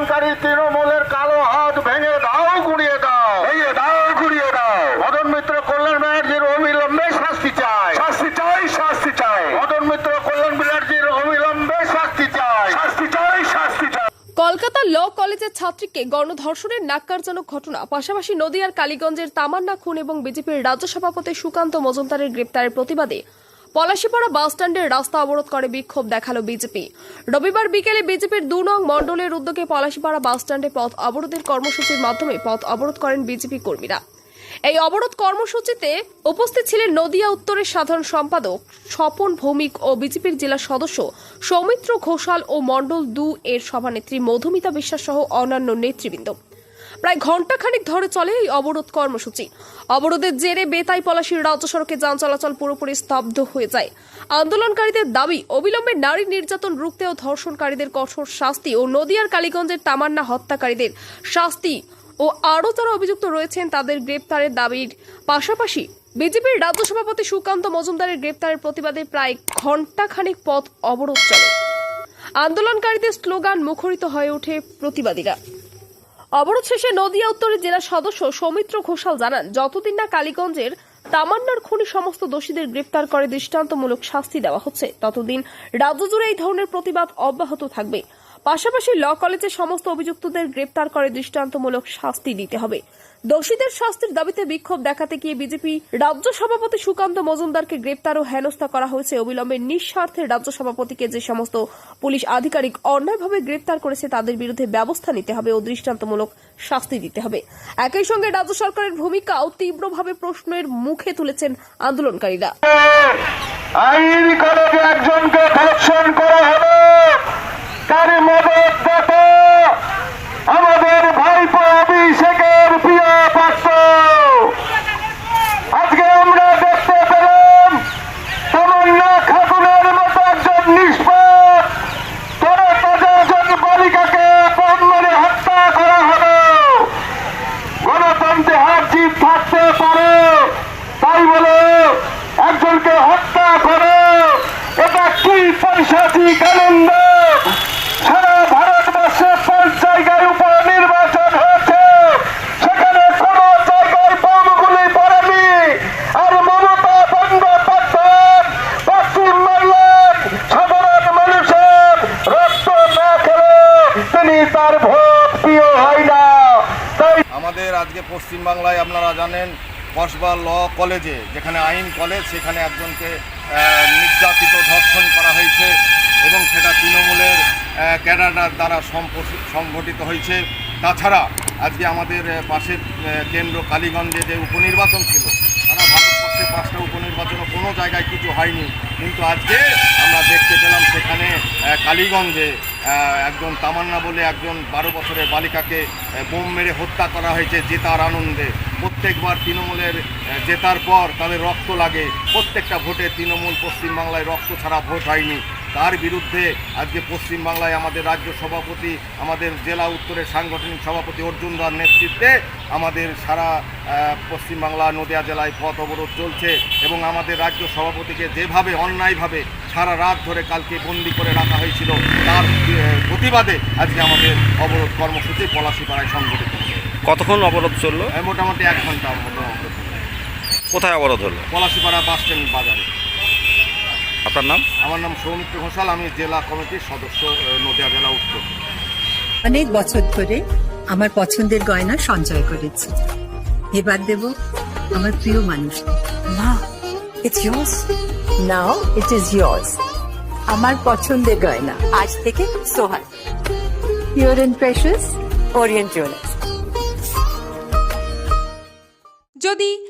এই তৃণমূলের কালো হাত ভেঙে দাও গুড়িয়ে দাও। ভেঙে দাও গুড়িয়ে দাও। মদন মিত্র কল্যাণ ব্যানার্জির অবিলম্বে শাস্তি চাই। শাস্তি চাই শাস্তি চাই। মদন মিত্র কল্যাণ ব্যানার্জির অবিলম্বে শাস্তি চাই। শাস্তি চাই শাস্তি চাই। কলকাতা ল কলেজের ছাত্রীকে গণধর্ষণের নাক্কারজনক ঘটনা পাশাপাশি নদিয়ার কালীগঞ্জের তামান্না খুন এবং বিজেপির রাজ্য সভাপতি সুকান্ত মজুমদারের গ্রেপ্তারের প্রতিবাদে পলাশিপাড়া বাসস্ট্যান্ডের রাস্তা অবরোধ করে বিক্ষোভ দেখাল বিজেপি। রবিবার বিকেলে বিজেপির দু নং মণ্ডলের উদ্যোগে পলাশিপাড়া বাসস্ট্যান্ডে পথ অবরোধের কর্মসূচির মাধ্যমে পথ অবরোধ করেন বিজেপি কর্মীরা। এই অবরোধ কর্মসূচিতে উপস্থিত ছিলেন নদিয়া উত্তরের সাধারণ সম্পাদক স্বপন ভৌমিক ও বিজেপির জেলা সদস্য সৌমিত্র ঘোষাল ও মণ্ডল দু এর সভানেত্রী মধুমিতা বিশ্বাস সহ অন্যান্য নেতৃবৃন্দ। প্রায় ঘণ্টাখানিক ধরে চলে এই অবরোধ কর্মসূচি। অবরোধের জেরে বেতাই পলাশির রাজ্য সড়কে যান চলাচল পুরোপুরি স্তব্ধ হয়ে যায়। আন্দোলনকারীদের দাবি, অবিলম্বে নারী নির্যাতন রুখতে ও ধর্ষণকারীদের কঠোর শাস্তি ও নদিয়ার কালীগঞ্জের তামান্না হত্যাকারীদের শাস্তি ও আরও যারা অভিযুক্ত রয়েছেন তাদের গ্রেপ্তারের দাবির পাশাপাশি বিজেপির রাজ্য সভাপতি সুকান্ত মজুমদারের গ্রেপ্তারের প্রতিবাদে প্রায় ঘণ্টাখানিক পথ অবরোধ চলে। আন্দোলনকারীদের স্লোগান মুখরিত হয়ে ওঠে প্রতিবাদীরা। অবরোধ শেষে নদিয়া উত্তরের জেলা সদস্য সৌমিত্র ঘোষাল জানান, যতদিন না কালীগঞ্জের তামান্নার খুনি সমস্ত দোষীদের গ্রেপ্তার করে দৃষ্টান্তমূলক শাস্তি দেওয়া হচ্ছে, ততদিন রাজ্য জুড়ে এই ধরনের প্রতিবাদ অব্যাহত থাকবে। পাশাপাশি ল কলেজের সমস্ত অভিযুক্তদের গ্রেপ্তার করে দৃষ্টান্তমূলক শাস্তি দিতে হবে। দোষীদের শাস্তির দাবিতে বিক্ষোভ দেখাতে গিয়ে বিজেপি রাজ্য সভাপতি সুকান্ত মজুমদারকে গ্রেপ্তার ও হেনস্থা করা হয়েছে। অবিলম্বে নিঃস্বার্থে রাজ্য সভাপতিকে যে সমস্ত পুলিশ আধিকারিক অন্যায়ভাবে গ্রেপ্তার করেছে তাদের বিরুদ্ধে ব্যবস্থা নিতে হবে ও দৃষ্টান্তমূলক শাস্তি দিতে হবে। একই সঙ্গে রাজ্য সরকারের ভূমিকাও তীব্রভাবে প্রশ্নের মুখে তুলেছেন আন্দোলনকারীরা। কলেজে একজনকে ধর্ষণ করা হলো তার মদত দাতা আমাদের ভাইপো অভিষেকের প্রিয় পাত্র আজকে আমরা দেখতে পেলাম তামান্না খাতুনের মতো একজন নিষ্পাপ তরে তাজা একজন বালিকাকে পণ মেরে হত্যা করা হলো গণতন্ত্রে হার জিত থাকতে পারে তাই বলে একজনকে হত্যা করে এটা কি পৈশাচিক আনন্দ সারা ভারতবর্ষে পাঁচ জায়গায় উপর নির্বাচন হয়েছে সেখানে কোন জায়গায় বোমগুলি পড়েনি আর মমতা বন্দ্যোপাধ্যায় পশ্চিমবাংলার সাধারণ মানুষের রক্ত না খেলে তিনি তার ভোট প্রিয় হয় না তাই আমাদের আজকে পশ্চিমবাংলায় আপনারা জানেন কসবা ল কলেজে, যেখানে আইন কলেজ, সেখানে একজনকে নির্যাতিত, ধর্ষণ করা হয়েছে এবং সেটা তৃণমূলের ক্যাডার দ্বারা সংঘটিত হয়েছে। তাছাড়া আজকে আমাদের পাশের কেন্দ্র কালীগঞ্জে যে উপনির্বাচন ছিল, সারা ভারতবর্ষে পাঁচটা উপনির্বাচনও কোনো জায়গায় কিছু হয়নি। কিন্তু আজকে আমরা দেখতে পেলাম সেখানে কালীগঞ্জে একজন তামান্না বলে একজন বারো বছরের বালিকাকে বোম মেরে হত্যা করা হয়েছে জেতার আনন্দে। প্রত্যেকবার তৃণমূলের জেতার পর তাদের রক্ত লাগে। প্রত্যেকটা ভোটে তৃণমূল পশ্চিমবাংলায় রক্ত ছাড়া ভোট হয়নি। তার বিরুদ্ধে আজকে পশ্চিমবাংলায় আমাদের রাজ্য সভাপতি আমাদের জেলা উত্তরের সাংগঠনিক সভাপতি অর্জুন দার নেতৃত্বে আমাদের সারা পশ্চিমবাংলা নদিয়া জেলায় পথ অবরোধ চলছে এবং আমাদের রাজ্য সভাপতিকে যেভাবে অন্যায়ভাবে সারা রাত ধরে কালকে বন্দি করে রাখা হয়েছিল তার প্রতিবাদে আজকে আমাদের অবরোধ কর্মসূচি পলাশিপাড়ায় সংগঠিত। কতক্ষণ অবরোধ চলল? মোটামুটি এক ঘণ্টা মতো অবরোধ কোথায় অবরোধ হলো? পলাশিপাড়া বাস স্ট্যান্ড বাজারে। আপনার নাম? আমার নাম সৌমিত্র ঘোষাল আমি জেলা কমিটির সদস্য নদিয়া জেলা উত্তর। অনেক বছর ধরে আমার পছন্দের গয়না সঞ্চয় করেছি। এবার দেব আমার প্রিয় মানুষ। মা it's yours. Now it is yours. আমার পছন্দের গয়না। আজ থেকে Sohan pure and precious Orient jewellers যদি